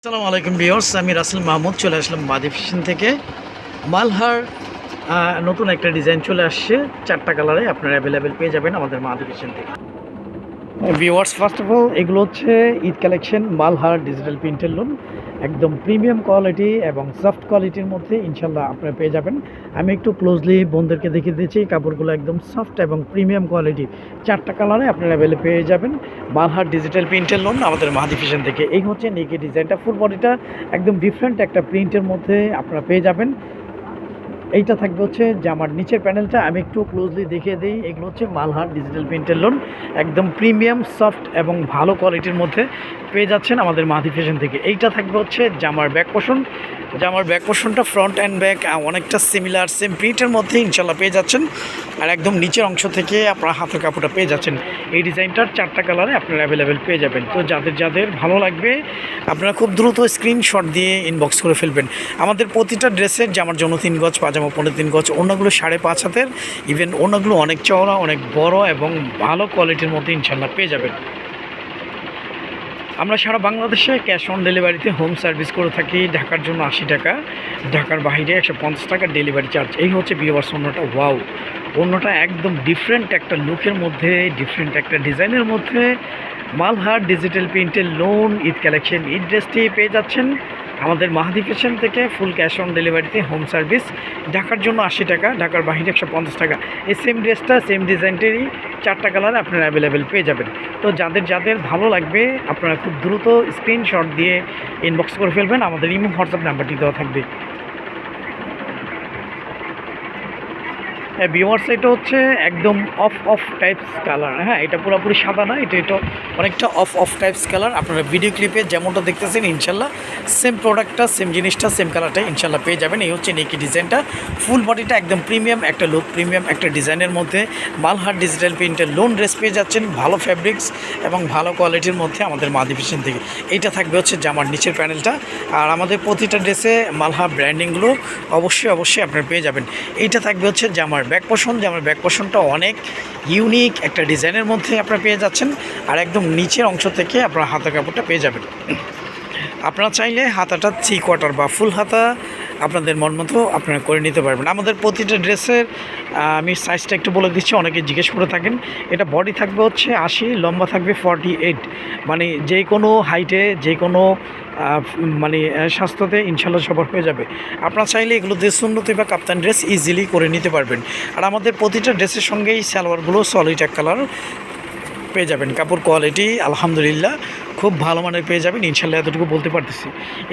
আসসালামু আলাইকুম বিয়র্স আমি রাসেল মাহমুদ, চলে আসলাম মাদি ফিশন থেকে। মালহার নতুন একটা ডিজাইন চলে আসছে, চারটা কালারে আপনারা অ্যাভেলেবেল পেয়ে যাবেন আমাদের মাদি ফিশন থেকে। বিওয়ার্স ফার্স্ট অফ অল এগুলো হচ্ছে ঈদ কালেকশন মালহার ডিজিটাল প্রিন্টের লোন একদম প্রিমিয়াম কোয়ালিটি এবং সফট কোয়ালিটির মধ্যে ইনশাল্লাহ আপনারা পেয়ে যাবেন। আমি একটু ক্লোজলি বোনদেরকে দেখিয়ে দিচ্ছি কাপড়গুলো একদম সফট এবং প্রিমিয়াম কোয়ালিটি চারটা কালারে আপনারা অ্যাভেলে পেয়ে যাবেন। মালহার ডিজিটাল প্রিন্টের লোন আমাদের মাহাদি ফ্যাশন থেকে। এই হচ্ছে নেকি ডিজাইনটা ফুল বডিটা একদম ডিফারেন্ট একটা প্রিন্টের মধ্যে আপনারা পেয়ে যাবেন। এইটা থাকবে হচ্ছে জামার নিচের প্যানেলটা। আমি একটু ক্লোজলি দেখিয়ে দিই। এগুলো হচ্ছে মালহার ডিজিটাল প্রিন্টের লোন একদম প্রিমিয়াম সফট এবং ভালো কোয়ালিটির মধ্যে পেয়ে যাচ্ছেন আমাদের মাহাদি ফ্যাশন থেকে। এইটা থাকবে হচ্ছে জামার ব্যাক পোষণ জামার ব্যাক পোষণটা ফ্রন্ট অ্যান্ড ব্যাক অনেকটা সিমিলার সেম প্রিন্টের মধ্যে ইনশাল্লাহ পেয়ে যাচ্ছেন। আর একদম নিচের অংশ থেকে আপনারা হাতের কাপড়টা পেয়ে যাচ্ছেন। এই ডিজাইনটার চারটা কালারে আপনারা অ্যাভেলেবেল পেয়ে যাবেন। তো যাদের যাদের ভালো লাগবে, আপনারা খুব দ্রুত স্ক্রিনশট দিয়ে ইনবক্স করে ফেলবেন। আমাদের প্রতিটা ড্রেসের জামার জন্য তিন গজ, পাজামা পনেরো তিন গজ অন্যগুলো সাড়ে পাঁচ হাতের ইভেন অন্যগুলো অনেক চওড়া, অনেক বড় এবং ভালো কোয়ালিটির মধ্যে ইনশাল্লাহ পেয়ে যাবেন। আমরা সারা বাংলাদেশে ক্যাশ অন ডেলিভারিতে হোম সার্ভিস করে থাকি ঢাকার জন্য আশি টাকা, ঢাকার বাইরে একশো পঞ্চাশ টাকার ডেলিভারি চার্জ। এই হচ্ছে বিয়েবার অন্যটা ওয়াও। অন্যটা একদম ডিফারেন্ট একটা লুকের মধ্যে ডিফারেন্ট একটা ডিজাইনের মধ্যে। মালহার ডিজিটাল প্রিন্টের লোন ঈদ কালেকশন ঈদ ড্রেসটি পেয়ে যাচ্ছেন। আমাদের মাহাদি ফ্যাশন থেকে ফুল ক্যাশ অন ডেলিভারিতে হোম সার্ভিস। ঢাকার জন্য আশি টাকা, ঢাকার বাহিরে একশো পঞ্চাশ টাকা। এই সেম ড্রেসটা সেম ডিজাইনটারই চারটা কালার আপনারা অ্যাভেলেবেল পেয়ে যাবেন। তো যাদের যাদের ভালো লাগবে, আপনারা খুব দ্রুত স্ক্রিনশট দিয়ে ইনবক্স করে ফেলবেন। আমাদের ইমো হোয়াটসঅ্যাপ নাম্বারটি দেওয়া থাকবে। হ্যাঁ ভিওয়ার্স এটা হচ্ছে একদম অফ অফ টাইপস কালার হ্যাঁ এটা পুরোপুরি সাদা না, এটা এটা অনেকটা অফ অফ টাইপস কালার আপনারা ভিডিও ক্লিপে যেমনটা দেখতেছেন, ইনশাল্লাহ সেম প্রোডাক্টটা সেম জিনিসটা সেম কালারটা ইনশাল্লাহ পেয়ে যাবেন। এই হচ্ছে নেকি ডিজাইনটা ফুল বডিটা একদম প্রিমিয়াম একটা লুক প্রিমিয়াম একটা ডিজাইনের মধ্যে। মালহার ডিজিটাল প্রিন্টের লোন ড্রেস পেয়ে যাচ্ছেন, ভালো ফ্যাব্রিক্স এবং ভালো কোয়ালিটির মধ্যে আমাদের মাদিফিশন থেকে। এইটা থাকবে হচ্ছে জামার নিচের প্যানেলটা আর আমাদের প্রতিটা ড্রেসে মালহা ব্র্যান্ডিংগুলো অবশ্যই অবশ্যই আপনারা পেয়ে যাবেন। এইটা থাকবে হচ্ছে জামার ব্যাক পোষণ আমার ব্যাক পোষণটা অনেক ইউনিক একটা ডিজাইনের মধ্যে আপনারা পেয়ে যাচ্ছেন, আর একদম নিচের অংশ থেকে আপনারা হাতা কাপড়টা পেয়ে যাবেন। আপনারা চাইলে হাতাটা থ্রি কোয়ার্টার বা ফুল হাতা আপনাদের মন মতো আপনারা করে নিতে পারবেন। আমাদের প্রতিটা ড্রেসের আমি সাইজটা একটু বলে দিচ্ছি, অনেকে জিজ্ঞেস করে থাকেন, এটা বডি থাকবে হচ্ছে আশি, লম্বা থাকবে ফর্টি এইট মানে যে কোনো হাইটে যে কোনো মানে স্বাস্থ্যতে ইনশাল্লাহ সবার হয়ে যাবে। আপনারা চাইলে এগুলো দেশোন্নতি বা কাপ্তান ড্রেস ইজিলি করে নিতে পারবেন। আর আমাদের প্রতিটা ড্রেসের সঙ্গেই সালোয়ারগুলো সলিড এক কালার পেয়ে যাবেন। কাপড় কোয়ালিটি আলহামদুলিল্লাহ, খুব ভালো মানের পেয়ে যাবেন। ইনশাল্লাহ এতটুকু বলতে পারতেছি।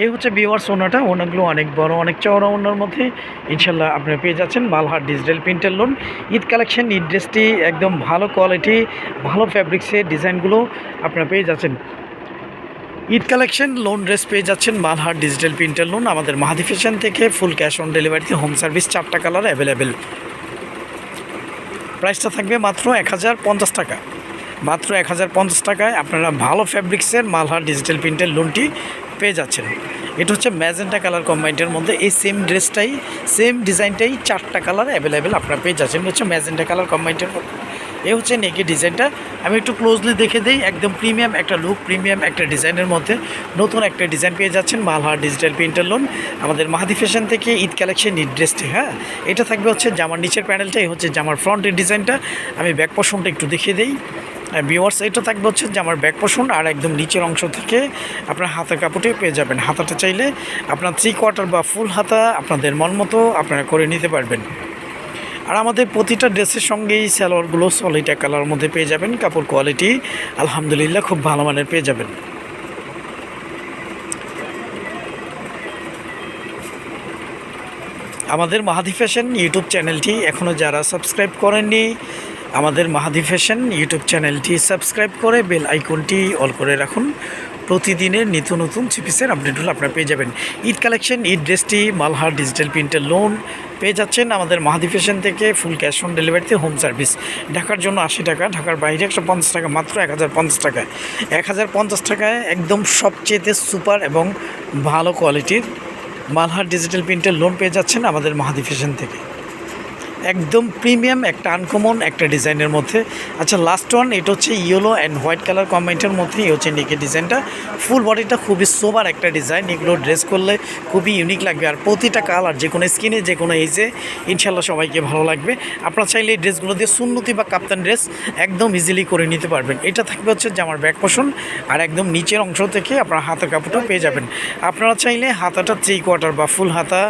এই হচ্ছে বিওয়ার্স ওনাটা, ওনাগুলো অনেক বড়, অনেক চওড়া ওনার মধ্যে। ইনশাল্লাহ আপনারা পেয়ে যাচ্ছেন মালহার ডিজিটাল প্রিন্টের লোন ঈদ কালেকশন ঈদ ড্রেসটি একদম ভালো কোয়ালিটি ভালো ফ্যাব্রিক্সের ডিজাইনগুলো আপনারা পেয়ে যাচ্ছেন। ঈদ কালেকশন লোন ড্রেস পেয়ে যাচ্ছেন মালহার ডিজিটাল প্রিন্টার লোন আমাদের মাহাদি ফ্যাশন থেকে ফুল ক্যাশ অন ডেলিভারিতে হোম সার্ভিস চারটা কালার অ্যাভেলেবেল প্রাইসটা থাকবে মাত্র এক হাজার পঞ্চাশ টাকা। মাত্র এক হাজার পঞ্চাশ টাকায় আপনারা ভালো ফ্যাব্রিক্সের মালহার ডিজিটাল প্রিন্টের লোনটি পেয়ে যাচ্ছেন। এটা হচ্ছে ম্যাজেন্টা কালার কম্বাইন্ডের মধ্যে এই সেম ড্রেসটাই সেম ডিজাইনটাই চারটা কালার অ্যাভেলেবেল আপনারা পেয়ে যাচ্ছেন। হচ্ছে ম্যাজেন্টা কালার কম্বাইন্ডের এ হচ্ছে নেকি ডিজাইনটা আমি একটু ক্লোজলি দেখে দিই, একদম প্রিমিয়াম একটা লুক প্রিমিয়াম একটা ডিজাইনের মধ্যে নতুন একটা ডিজাইন পেয়ে যাচ্ছেন মালহার ডিজিটাল প্রিন্টার লোন আমাদের মাহাদি ফ্যাশন থেকে ঈদ কালেকশন ঈদ ড্রেসটি হ্যাঁ? এটা থাকবে হচ্ছে জামার নিচের প্যানেলটাই হচ্ছে জামার ফ্রন্টের ডিজাইনটা আমি ব্যাক পোষণটা একটু দেখিয়ে দিই। ভিওয়ার্স এটা থাকবে হচ্ছে যে আমার ব্যাক পোষণ আর একদম নিচের অংশ থেকে আপনার হাতের কাপড়টি পেয়ে যাবেন। হাতাটা চাইলে আপনার থ্রি কোয়ার্টার বা ফুল হাতা আপনাদের মন মতো আপনারা করে নিতে পারবেন। আর আমাদের প্রতিটা ড্রেসের সঙ্গেই সালোয়ারগুলো সলিড এক কালার মধ্যে পেয়ে যাবেন। কাপড় কোয়ালিটি আলহামদুলিল্লাহ খুব ভালো মানের পেয়ে যাবেন। আমাদের মাহাদি ফ্যাশন ইউটিউব চ্যানেলটি এখনও যারা সাবস্ক্রাইব করেননি আমাদের মাহাদি ফ্যাশন ইউটিউব চ্যানেলটি সাবস্ক্রাইব করে বেল আইকনটি অল করে রাখুন। প্রতিদিনের নিত্য নতুন চিপিসের আপডেটগুলো আপনারা পেয়ে যাবেন। ঈদ কালেকশন, ঈদ ড্রেসটি, মালহার ডিজিটাল প্রিন্টের লোন পেয়ে যাচ্ছেন আমাদের মাহাদি ফ্যাশন থেকে ফুল ক্যাশ অন ডেলিভারিতে হোম সার্ভিস ঢাকার জন্য আশি টাকা, ঢাকার বাইরে একশো পঞ্চাশ টাকা, মাত্র এক হাজার পঞ্চাশ টাকায় এক হাজার পঞ্চাশ টাকায় একদম সবচেয়েতে সুপার এবং ভালো কোয়ালিটির মালহার ডিজিটাল প্রিন্টের লোন পেয়ে যাচ্ছেন আমাদের মাহাদি ফ্যাশন থেকে। একদম প্রিমিয়াম, একটা আনকমন একটা ডিজাইনের মধ্যে। আচ্ছা লাস্ট ওয়ান এটা হচ্ছে ইয়েলো অ্যান্ড হোয়াইট কালার কম্বাইন্টের মধ্যে, এই হচ্ছে নিকের ডিজাইনটা। ফুল বডিটা খুবই সোবার একটা ডিজাইন এগুলো ড্রেস করলে খুবই ইউনিক লাগবে। আর প্রতিটা কালার যে কোনো স্কিনে যে কোনো এজে ইনশাল্লাহ সবাইকে ভালো লাগবে। আপনারা চাইলে এই ড্রেসগুলো দিয়ে সুন্নতি বা কাপ্তান ড্রেস একদম ইজিলি করে নিতে পারবেন। এটা থাকবে হচ্ছে জামার ব্যাক পোষণ আর একদম নিচের অংশ থেকে আপনার হাতের কাপড়টা পেয়ে যাবেন। আপনারা চাইলে হাতাটা থ্রি কোয়ার্টার বা ফুল হাতা,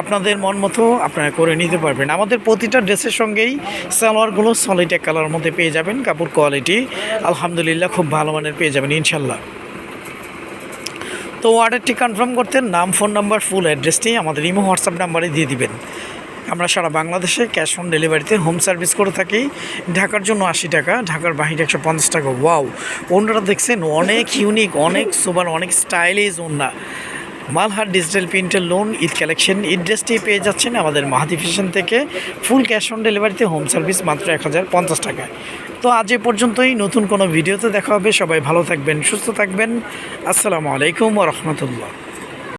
আপনাদের মন মতো আপনারা করে নিতে পারবেন। আমাদের প্রতিটা ড্রেসের সঙ্গেই সালোয়ারগুলো সলিড এক কালার মধ্যে পেয়ে যাবেন, কাপড় কোয়ালিটি আলহামদুলিল্লাহ খুব ভালো মানের পেয়ে যাবেন ইনশাল্লাহ তো অর্ডারটি কনফার্ম করতে নাম ফোন নাম্বার ফুল অ্যাড্রেসটি আমাদের ইমো হোয়াটসঅ্যাপ নাম্বারে দিয়ে দিবেন। আমরা সারা বাংলাদেশে ক্যাশ অন ডেলিভারিতে হোম সার্ভিস করে থাকি। ঢাকার জন্য আশি টাকা, ঢাকার বাহিরে একশো পঞ্চাশ টাকা। ওয়াও ওনারা দেখছেন অনেক ইউনিক অনেক সুপার অনেক স্টাইলিশ ওনা মালহার ডিজিটাল প্রিন্টের লোন ঈদ কালেকশন ঈদ ড্রেসটি পেয়ে যাচ্ছেন আমাদের মাহাদি ফ্যাশন থেকে। ফুল ক্যাশ অন ডেলিভারিতে হোম সার্ভিস মাত্র এক হাজার পঞ্চাশ টাকায়। তো আজ এ পর্যন্তই, নতুন কোনো ভিডিওতে দেখা হবে। সবাই ভালো থাকবেন, সুস্থ থাকবেন। আসসালামু আলাইকুম রহমতুল্লাহ।